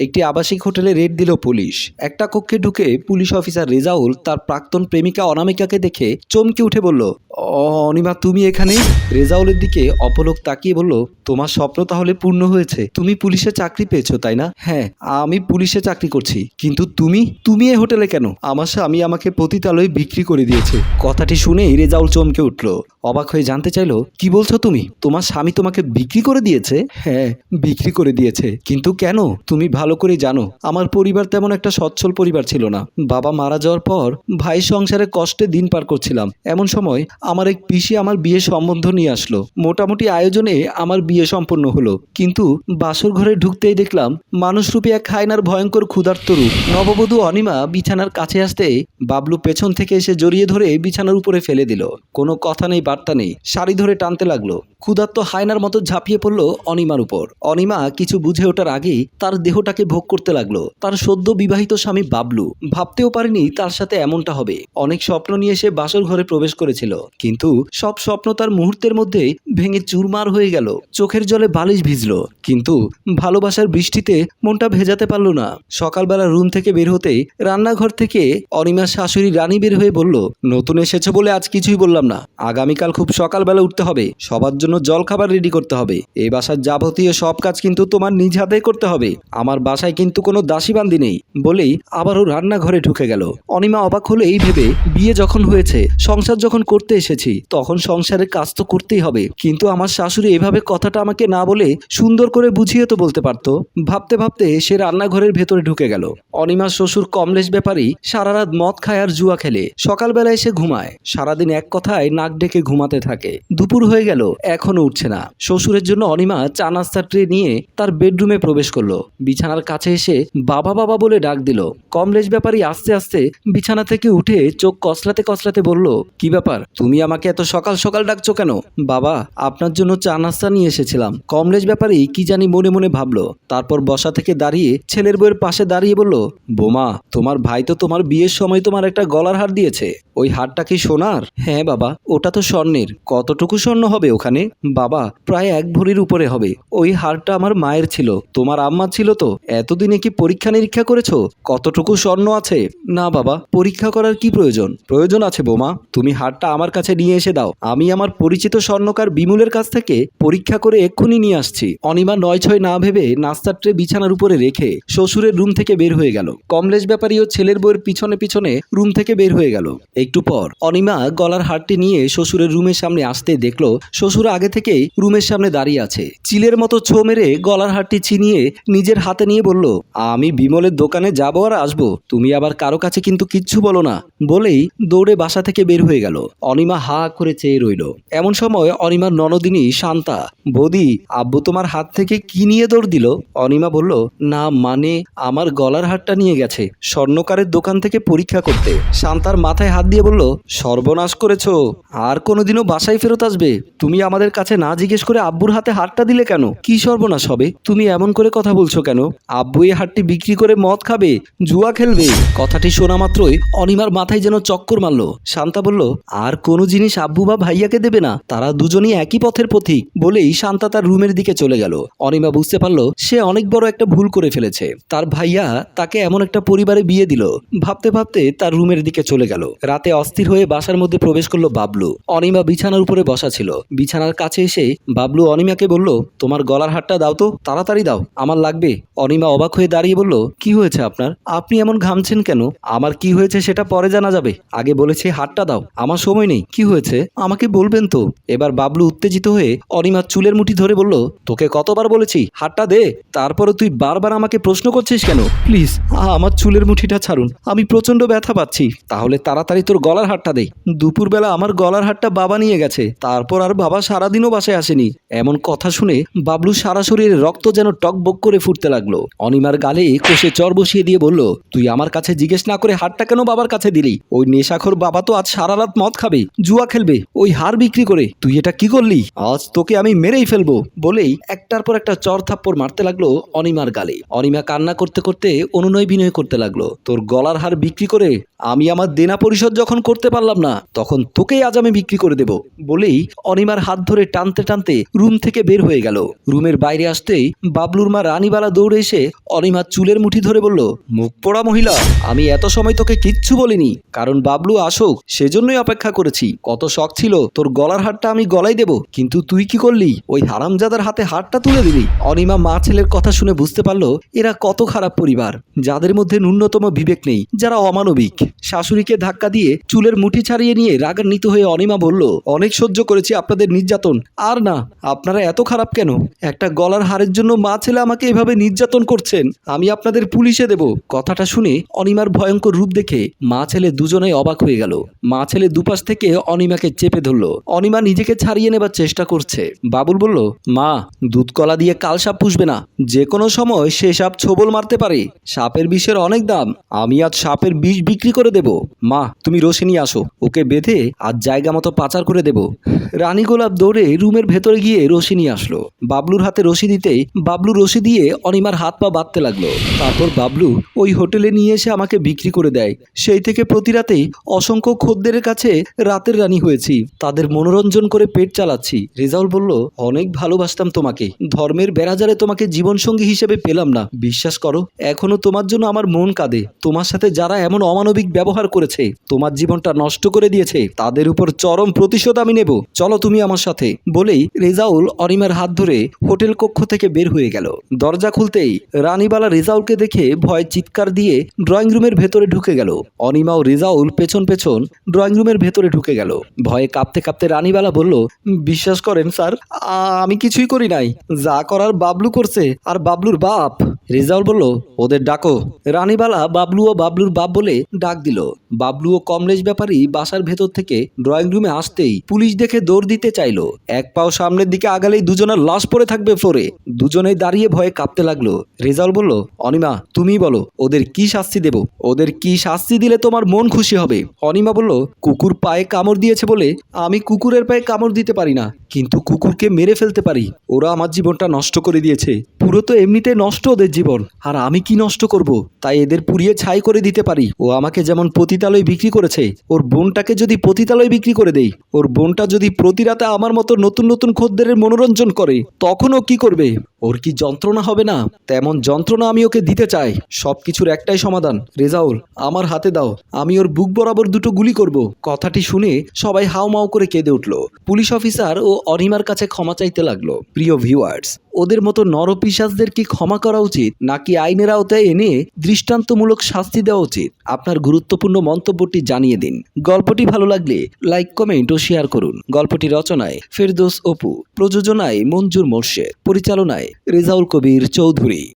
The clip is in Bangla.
একটি আবাসিক হোটেলে রেড দিল পুলিশ। একটা কক্ষে ঢুকে পুলিশ অফিসার রেজাউল তার প্রাক্তন প্রেমিকা অনামিকাকে দেখে চমকে উঠে বলল "অ, অনিমা, তুমি এখানে? রেজাউলের দিকে অপলক তাকিয়ে বলল, তোমার স্বপ্ন তাহলে পূর্ণ হয়েছে। তুমি পুলিশে চাকরি পেয়েছ, তাই না? হ্যাঁ আমি পুলিশে চাকরি করছি। কিন্তু তুমি? তুমি এ হোটেলে কেন? আমার স্বামী আমাকে পতিতালয়ে বিক্রি করে দিয়েছে। কথাটি শুনেই রেজাউল চমকে উঠল। অবাক হয়ে জানতে চাইলো, কি বলছো তুমি? তোমার স্বামী তোমাকে বিক্রি করে দিয়েছে? হ্যাঁ বিক্রি করে দিয়েছে। কিন্তু কেন? তুমি ভালো করে জানো, আমার পরিবার তেমন একটা সচ্ছল পরিবার ছিল না। বাবা মারা যাওয়ার পর ভাই সংসারে কষ্টে দিন পার করছিলাম। এমন সময় আমার এক পিসি আমার বিয়ে সম্বন্ধ নিয়ে আসলো। মোটামুটি আয়োজনে আমার বিয়ে সম্পন্ন হলো। কিন্তু বাসর ঘরে ঢুকতেই দেখলাম মানুষরূপী এক খায়নার ভয়ঙ্কর ক্ষুধার্ত রূপ। নববধূ অনিমা বিছানার কাছে আসতে বাবলু পেছন থেকে এসে জড়িয়ে ধরে বিছানার উপরে ফেলে দিল। কোনো কথা নেই, বার্তা নেই। শাড়ি ধরে টানতে লাগল। ক্ষুধার্ত হায়নার মতো ঝাঁপিয়ে পড়ল অনিমার উপর। অনিমা কিছু বুঝে ওঠার আগেই তার দেহটাকে ভোগ করতে লাগল। তার সদ্য বিবাহিত স্বামী বাবলু। ভাবতেও পারেনি তার সাথে এমনটা হবে। অনেক স্বপ্ন নিয়ে সে বাসর ঘরে প্রবেশ করেছিল। কিন্তু সব স্বপ্ন তার মুহূর্তের মধ্যে ভেঙে চুরমার হয়ে গেল। চোখের জলে বালিশ ভিজলো, কিন্তু ভালোবাসার বৃষ্টিতে মনটা ভেজাতে পারল না। সকালবেলা রুম থেকে বের হতেই রান্নাঘর থেকে অনিমার শাশুড়ি রানী বের হয়ে বলল, নতুন এসেছ বলে আজ কিছুই বললাম না। আগামীকাল খুব সকালবেলা উঠতে হবে। সবার জন্য জল খাবার রেডি করতে হবে। এই বাসার যাবতীয় সব কাজ কিন্তু তোমার নিজ হাতেই করতে হবে। আমার বাসায় কিন্তু কোনো দাসীবান্দি নেই। বলেই আবারও রান্নাঘরে ঢুকে গেল। অনিমা অবাক হলো এই ভেবে বিয়ে যখন হয়েছে, সংসার যখন করতে এসেছি। তখন সংসারের কাজ তো করতেই হবে। কিন্তু আমার শাশুড়ি এভাবে কথাটা আমাকে না বলে সুন্দর করে বুঝিয়ে তো বলতে পারতো। ভাবতে ভাবতে সে রান্নাঘরের ভেতরে ঢুকে গেল। অনিমার শ্বশুর কমলেশ ব্যাপারী সারা রাত মদ খায় আর জুয়া খেলে। সকালবেলা এসে ঘুমায়। সারাদিন এক কথায় নাক ডেকে ঘুমাতে থাকে। দুপুর হয়ে গেল, এখনও উঠছে না। শ্বশুরের জন্য অনিমা চা নাস্তার ট্রে নিয়ে তার বেডরুমে প্রবেশ করল। বিছানার কাছে এসে বাবা বাবা বলে ডাক দিল। কমলেশ ব্যাপারী আস্তে আস্তে বিছানা থেকে উঠে চোখ কসলাতে কসলাতে বলল, কি ব্যাপার? তুমি আমাকে এত সকাল সকাল ডাকছো কেন? বাবা, আপনার জন্য চা নাস্তা নিয়ে এসেছিলাম। কমলেশ ব্যাপারে কি জানি মনে মনে ভাবলো। তারপর বসা থেকে দাঁড়িয়ে ছেলের বউয়ের পাশে দাঁড়িয়ে বলল, বোমা, তোমার ভাই তো তোমার বিয়ের সময় তোমার একটা গলার হার দিয়েছে। ওই হারটা কি সোনার? হ্যাঁ বাবা, ওটা তো স্বর্ণের। কতটুকু স্বর্ণ হবে ওখানে? বাবা, প্রায় এক ভরির উপরে হবে। ওই হারটা আমার মায়ের ছিল। তোমার আম্মা ছিল তো? এতদিনে কি পরীক্ষা নিরীক্ষা করেছ? কতটুকু স্বর্ণ আছে? না বাবা, পরীক্ষা করার কি প্রয়োজন? প্রয়োজন আছে বোমা। তুমি হারটা আমার কাছে নিয়ে এসে দাও। আমি আমার পরিচিত স্বর্ণকার বিমুলের কাছ থেকে পরীক্ষা করে এক্ষুনি নিয়ে আসছি। অনিমা নয় ছয় না ভেবে নাস্তার ট্রে বিছানার উপরে রেখে শ্বশুরের রুম থেকে বের হয়ে গেল। কমলেশ ব্যাপারী ও ছেলের বউয়ের পিছনে পিছনে রুম থেকে বের হয়ে গেল। একটু পর অনিমা গলার হারটি নিয়ে শ্বশুরের রুমের সামনে আসতে দেখল, শ্বশুর আগে থেকেই রুমের সামনে দাঁড়িয়ে আছে। চিলের মতো ছো মেরে গলার হারটি ছিনিয়ে নিজের হাতে নিয়ে বলল, আমি বিমলের দোকানে যাব আর আসব। তুমি আবার কারও কাছে কিন্তু কিচ্ছু বলো না। বলেই দৌড়ে বাসা থেকে বের হয়ে গেল। অনিমা হা করে চেয়ে রইল। এমন সময় অনিমার ননদিনী শান্তা, বৌদি, আব্বু তোমার হাত থেকে কি নিয়ে দৌড় দিল? অনিমা বলল, না মানে আমার গলার হারটা নিয়ে গেছে, স্বর্ণকারের দোকান থেকে পরীক্ষা করতে। শান্তার মাথায় হাত দিয়ে বলল, সর্বনাশ করেছ, আর কোনোদিনও বাসায় ফেরত আসবে। তুমি আমাদের কাছে না জিজ্ঞেস করে আব্বুর হাতে হারটা দিলে কেন? কি সর্বনাশ হবে? তুমি এমন করে কথা বলছো কেন? আব্বু এই হারটি বিক্রি করে মদ খাবে, জুয়া খেলবে। কথাটি শোনা মাত্রই অনিমার মাথায় যেন চক্কর মারলো। শান্তা বলল, আর কোনো জিনিস আব্বু বা ভাইয়াকে দেবে না, তারা দুজনই একই পথের পথিক বলেই শান্তা তার রুমের দিকে চলে গেল। অনিমা বুঝতে পারল, সে অনেক বড় একটা ভুল করে ফেলেছে। তার ভাইয়া তাকে এমন একটা পরিবারে বিয়ে দিল। ভাবতে ভাবতে তার রুমের দিকে চলে গেল। রাতে অস্থির হয়ে বাসার মধ্যে প্রবেশ করল বাবলু। অনিমা বিছানার উপরে বসা ছিল। বিছানার কাছে এসে বাবলু অনিমাকে বলল, তোমার গলার হারটা দাও তো, তাড়াতাড়ি দাও, আমার লাগবে। অনিমা অবাক হয়ে দাঁড়িয়ে বলল, কি হয়েছে আপনার? আপনি এমন ঘামছেন কেন? আমার কি হয়েছে সেটা পরে জানা যাবে। আগে বলেছে হারটা দাও, আমার সময় নেই। কি হয়েছে? আমাকে বলবেন তো। এবার বাবলু উত্তেজিত হয়ে অনিমার চুলের মুঠি ধরে বলল, তোকে কতবার বলেছি, হারটা দে। তারপরে তুই বারবার আমাকে প্রশ্ন করছিস কেন? প্লিজ, আমার চুলের মুঠিটা ছাড়ুন। আমি প্রচণ্ড ব্যথা পাচ্ছি। তাহলে তাড়াতাড়ি তোর গলার হারটা দে। দুপুরবেলা আমার গলার হারটা বাবা নিয়ে গেছে, তারপর আর বাবা সারাদিনও বাসায় আসেনি। এমন কথা শুনে বাবলু সারা শরীরে রক্ত যেন টকবক করে ফুটতে লাগল। অনিমার গালে কষে চর বসিয়ে দিয়ে বলল, তুই আমার কাছে জিজ্ঞেস না করে হারটা কেন বাবার কাছে দিলি? ওই নেশাখোর বাবা তো আজ সারা রাত মদ খাবে, জুয়া খেলবে, ওই হার বিক্রি করে। তুই এটা কি করলি? আজ তোকে আমি মেরেই ফেলব। বলেই একটার পর একটা চর থাপ্পড় মারতে লাগল অনিমার গালে। অনিমা কান্না করতে করতে অনুনয় বিনয় করতে লাগল। তোর গলার হার বিক্রি করে আমি আমার দেনা পরিশোধ যখন করতে পারলাম না, তখন তোকেই আজ আমি বিক্রি করে দেব বলেই অনিমার হাত ধরে টানতে টানতে রুম থেকে বের হয়ে গেল। রুমের বাইরে আসতেই বাবলুর মা রানীবালা দৌড়ে এসে অনিমার চুলের মুঠি ধরে বলল, মুখ পোড়া মহিলা, আমি এত সময় তোকে কিচ্ছু বলিনি, কারণ বাবলু আসুক, সেজন্যই অপেক্ষা করেছি। কত শখ ছিল, তোর গলার হারটা আমি গলায় দেব, কিন্তু তুই কি করলি? ওই হারামজাদার হাতে হারটা তুলে দিলি। অনিমা মা ছেলের কথা শুনে বুঝতে পারল, এরা কত খারাপ পরিবার, যাদের মধ্যে ন্যূনতম বিবেক নেই, যারা অমানবিক। শাশুড়িকে ধাক্কা দিয়ে চুলের মুঠি ছাড়িয়ে নিয়ে রাগান্বিত হয়ে অনিমা বলল, অনেক সহ্য করেছি আপনাদের নির্যাতন। আর না, আপনারা এত খারাপ কেন? একটা গলার হারের জন্য মা ছেলে আমাকে এভাবে নির্যাতন করছেন। আমি আপনাদের পুলিশে দেব। কথাটা শুনে অনিমার ভয়ঙ্কর রূপ দেখে মা ছেলে দুজনেই অবাক হয়ে গেল। মা ছেলে দুপাশ থেকে অনিমাকে চেপে ধরলো। অনিমা নিজেকে ছাড়িয়ে নেবার চেষ্টা করছে। বাবুল বলল, মা দুধ কলা দিয়ে কাল সাপ পুষবে না। যে কোনো সময় সে সাপ ছোবল মারতে পারে। সাপের বিষের অনেক দাম। আমি আজ সাপের বিষ বিক্রি করে দেব। মা, তুমি রসে নিয়ে আসো, ওকে বেঁধে আর জায়গা মতো পাচার করে দেব। রানী গোলাপ দৌড়ে রুমের ভেতরে গিয়ে রশি নিয়ে আসলো। বাবলুর হাতে রশি দিতেই বাবলু রশি দিয়ে অনিমার হাত পা বাঁধতে লাগল। তারপর বাবলু ওই হোটেলে নিয়ে এসে আমাকে বিক্রি করে দেয়। সেই থেকে প্রতি রাতেই অসংখ্য খদ্দের কাছে রাতের রানী হয়েছি। তাদের মনোরঞ্জন করে পেট চালাচ্ছি। রেজাউল বলল, অনেক ভালোবাসতাম তোমাকে। ধর্মের বেড়াজারে তোমাকে জীবনসঙ্গী হিসেবে পেলাম না। বিশ্বাস করো, এখনও তোমার জন্য আমার মন কাঁদে। তোমার সাথে যারা এমন অমানবিক ব্যবহার করেছে তোমার জীবনটা নষ্ট করে দিয়েছে, তাদের উপর চরম প্রতিশোধ আমি নেব। চলো তুমি আমার সাথে, বলেই রেজাউল অনিমার হাত ধরে হোটেল কক্ষ থেকে বের হয়ে গেল। দরজা খুলতেই রানীবালা রেজাউলকে দেখে ভয় চিৎকার দিয়ে ড্রয়িং রুমের ভেতরে ঢুকে গেল। অনিমা ও রেজাউল পেছন পেছন ড্রয়িং রুমের ভেতরে ঢুকে গেল। ভয়ে কাঁপতে কাঁপতে রানীবালা বলল, বিশ্বাস করেন স্যার আমি কিছুই করি নাই। যা করার বাবলু করছে, আর বাবলুর বাপ। রেজাউল বলল, ওদের ডাকো। রানীবালা বাবলু ও বাবলুর বাপ বলে ডাক দিল। বাবলু ও কমলেশ ব্যাপারী বাসার ভেতর থেকে ড্রয়িং রুমে আসতেই পুলিশ দেখে দৌড় দিতে চাইলো। এক পাও সামনের দিকে আগালেই দুজনের লাশ পড়ে থাকবে ফ্লোরে। দুজনেই দাঁড়িয়ে ভয়ে কাঁপতে লাগল। রেজাউল বলল, অনিমা তুমি বলো, ওদের কি শাস্তি দেব? ওদের কি শাস্তি দিলে তোমার মন খুশি হবে? অনিমা বলল, কুকুর পায়ে কামড় দিয়েছে বলে আমি কুকুরের পায়ে কামড় দিতে পারি না, কিন্তু কুকুরকে মেরে ফেলতে পারি। ওরা আমার জীবনটা নষ্ট করে দিয়েছে। পুরো তো এমনিতে নষ্ট ওদের জীবন। আর আমি কি নষ্ট করব? তাই এদের পুড়িয়ে ছাই করে দিতে পারি। ও আমাকে যেমন পতিতালয় বিক্রি করেছে, ওর বোনটাকে যদি পতিতালয় বিক্রি করে দেই, ওর বোনটা যদি প্রতি রাতে আমার মতো নতুন নতুন খদ্দেরের মনোরঞ্জন করে, তখন ও কি করবে? ওর কি যন্ত্রণা হবে না? তেমন যন্ত্রণা আমি ওকে দিতে চাই। সব কিছুর একটাই সমাধান, রেজাউল, আমার হাতে দাও। আমি ওর বুক বরাবর দুটো গুলি করব। কথাটি শুনে সবাই হাউমাউ করে কেঁদে উঠল। পুলিশ অফিসার ও অনিমার কাছে ক্ষমা চাইতে লাগল। প্রিয় ভিউয়ার্স ওদের মতো নরপিসাজদের কি ক্ষমা করা উচিত, নাকি আইনের আওতায় এনে দৃষ্টান্তমূলক শাস্তি দেওয়া উচিত? আপনার গুরুত্বপূর্ণ মন্তব্যটি জানিয়ে দিন। গল্পটি ভালো লাগলে লাইক, কমেন্ট ও শেয়ার করুন। গল্পটি রচনায় ফেরদোস অপু, প্রযোজনায় মঞ্জুর মোর্শেদ, পরিচালনায় রেজাউল কবির চৌধুরী।